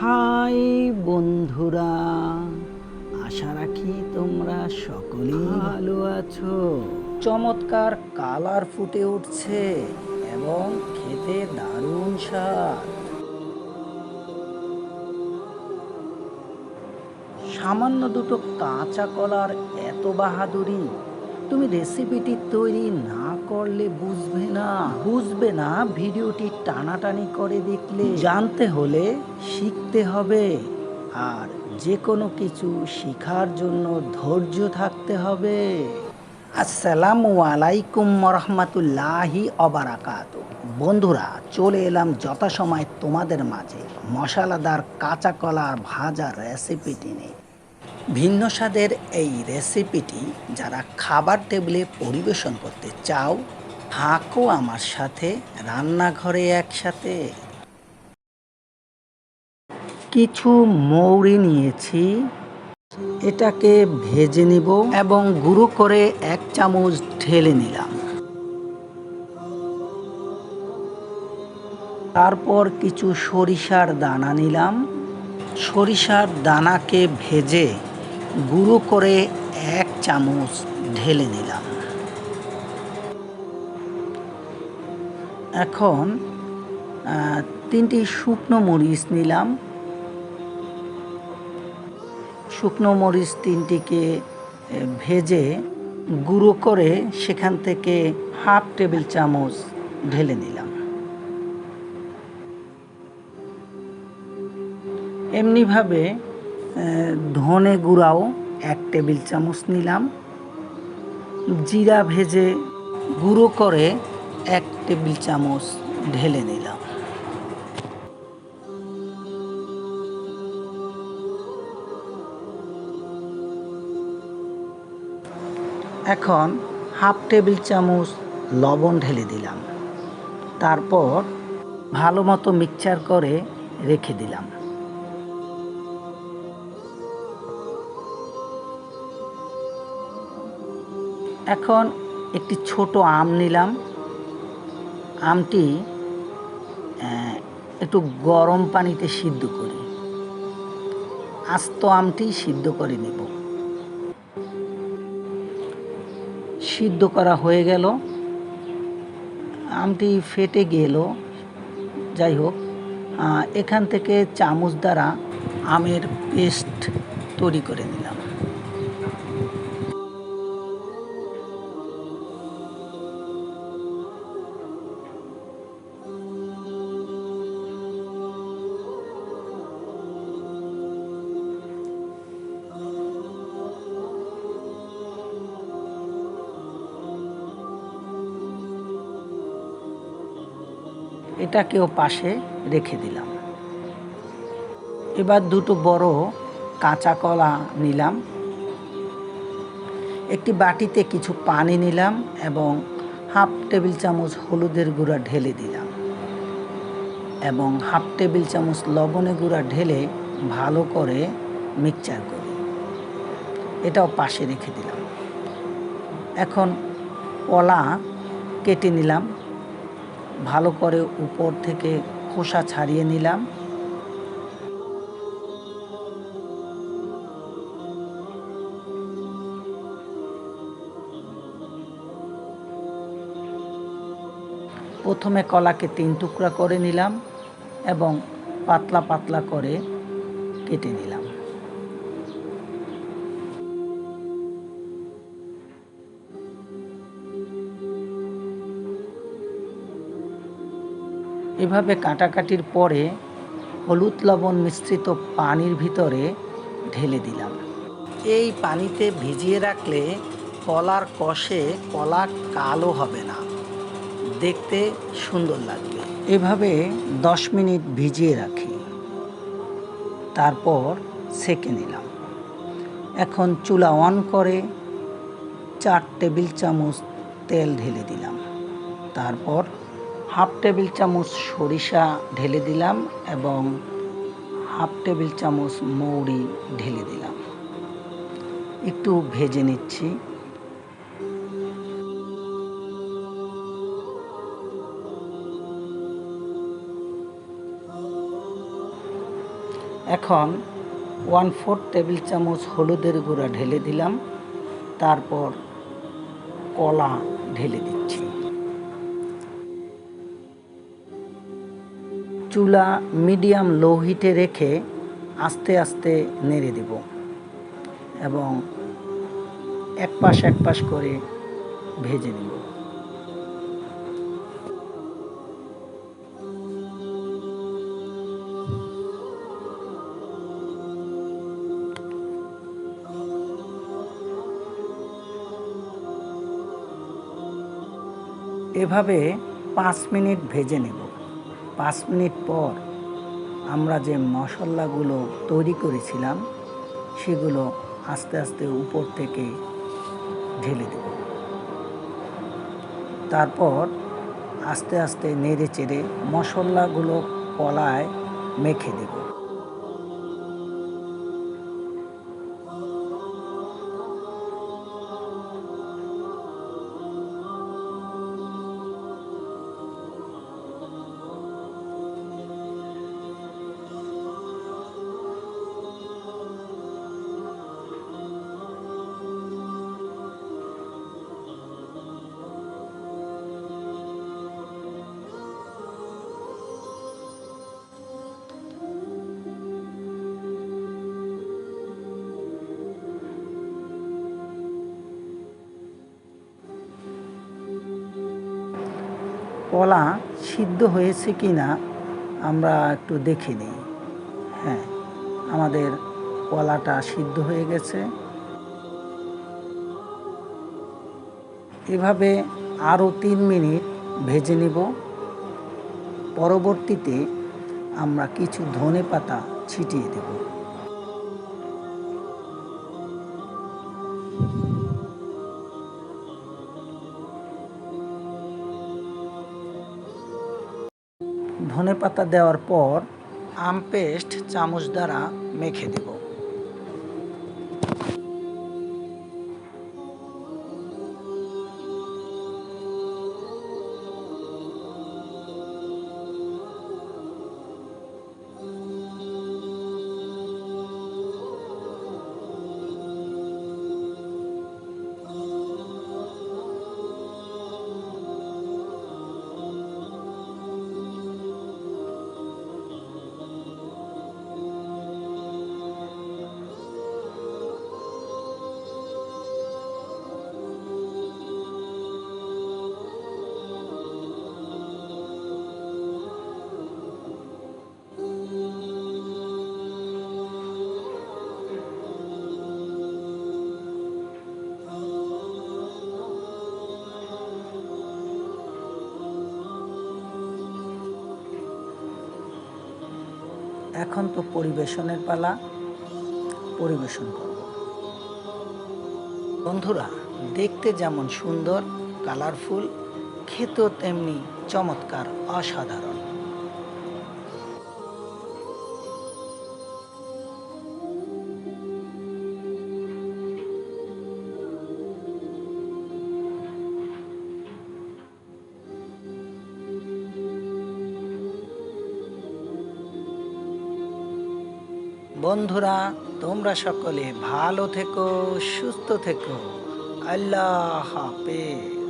High বন্ধুরা আশা রাখি তোমরা সকলেই ভালো আছো। চমৎকার কালার ফুটে উঠছে এবং খেতে দারুণ স্বাদ। সামান্য দুটো কাঁচা কলার এত বাহাদুরি তুমি রেসিপিটি তৈরি না করলে বুঝবে না। বুঝবে না, ভিডিওটি টানাটানি করে দেখলে। জানতে হলে শিখতে হবে। আর যে কোনো কিছু শেখার জন্য ধৈর্য থাকতে হবে। আসসালামু আলাইকুম রহমতুল্লাহি অবারাকাত বন্ধুরা, চলে এলাম যথাসময় তোমাদের মাঝে মশলাদার কাঁচা কলার ভাজা রেসিপিটি নিয়ে। ভিন্ন স্বাদের এই রেসিপিটি যারা খাবার টেবিলে পরিবেশন করতে চাও, থাকো আমার সাথে রান্নাঘরে একসাথে। কিছু মৌরি নিয়েছি, এটাকে ভেজে নিব এবং গুঁড়ো করে এক চামচ ঢেলে নিলাম। তারপর কিছু সরিষার দানা নিলাম। সরিষার দানাকে ভেজে গুঁড়ো করে এক চামচ ঢেলে নিলাম। এখন তিনটি শুকনো মরিচ নিলাম। শুকনো মরিচ তিনটিকে ভেজে গুঁড়ো করে সেখান থেকে হাফ টেবিল চামচ ঢেলে নিলাম। এমনিভাবে ধনে গুঁড়াও এক টেবিল চামচ নিলাম। জিরা ভেজে গুঁড়ো করে এক টেবিল চামচ ঢেলে নিলাম। এখন হাফ টেবিল চামচ লবণ ঢেলে দিলাম। তারপর ভালো মতো মিক্সচার করে রেখে দিলাম। এখন একটি ছোট আম নিলাম। আমটি একটু গরম পানিতে সিদ্ধ করি। আস্ত আমটি সিদ্ধ করে নেব। সিদ্ধ করা হয়ে গেল। আমটি ফেটে গেল। যাই হোক এখান থেকে চামচ দ্বারা আমের পেস্ট তৈরি করে নিলাম এটাকেও পাশে রেখে দিলাম। এবার দুটো বড় কাঁচা কলা নিলাম। একটি বাটিতে কিছু পানি নিলাম এবং হাফ টেবিল চামচ হলুদের গুঁড়া ঢেলে দিলাম এবং হাফ টেবিল চামচ লবণের গুঁড়া ঢেলে ভালো করে মিক্সচার করি। এটাও পাশে রেখে দিলাম। এখন কলা কেটে নিলাম। ভালো করে উপর থেকে খোসা ছাড়িয়ে নিলাম। প্রথমে কলাকে তিন টুকরা করে নিলাম এবং পাতলা পাতলা করে কেটে নিলাম। এভাবে কাটাকাটির পরে হলুদ লবণ মিশ্রিত পানির ভিতরে ঢেলে দিলাম। এই পানিতে ভিজিয়ে রাখলে কলার কষে কলা কালো হবে না। দেখতে সুন্দর লাগবে। এভাবে দশ মিনিট ভিজিয়ে রাখি। তারপর সেকে নিলাম। এখন চুলা অন করে চার টেবিল চামচ তেল ঢেলে দিলাম। তারপর হাফ টেবিল চামচ সরিষা ঢেলে দিলাম এবং হাফ টেবিল চামচ মৌরি ঢেলে দিলাম। একটু ভেজে নিচ্ছি। এখন ওয়ান ফোর টেবিল চামচ হলুদের গুঁড়া ঢেলে দিলাম। তারপর কলা ঢেলে দিলাম। চুলা মিডিয়াম লো হিটে রেখে আস্তে আস্তে নেড়ে দেব এবং এক পাশ এক পাশ করে ভেজে নেব। এভাবে পাঁচ মিনিট ভেজে নেব। পাঁচ মিনিট পর আমরা যে মশলাগুলো তৈরি করেছিলাম, সেগুলো আস্তে আস্তে উপর থেকে ঢেলে দেব। তারপর আস্তে আস্তে নেড়ে চেড়ে মশলাগুলো কলায় মেখে দেব। কলা সিদ্ধ হয়েছে কি না আমরা একটু দেখে নিই। হ্যাঁ আমাদের কলাটা সিদ্ধ হয়ে গেছে। এভাবে আরও তিন মিনিট ভেজে নেব। পরবর্তীতে আমরা কিছু ধনে পাতা ছিটিয়ে দেব। ধনে পাতা দেওয়ার পর আম পেস্ট চামচ দ্বারা মেখে দেব। এখন তো পরিবেশনের পালা, পরিবেশন করব। বন্ধুরা, দেখতে যেমন সুন্দর, কালারফুল, খেতেও তেমনি চমৎকার, অসাধারণ। বন্ধুরা তোমরা সকলে ভালো থেকো সুস্থ থেকো। আল্লাহ হাফেজ।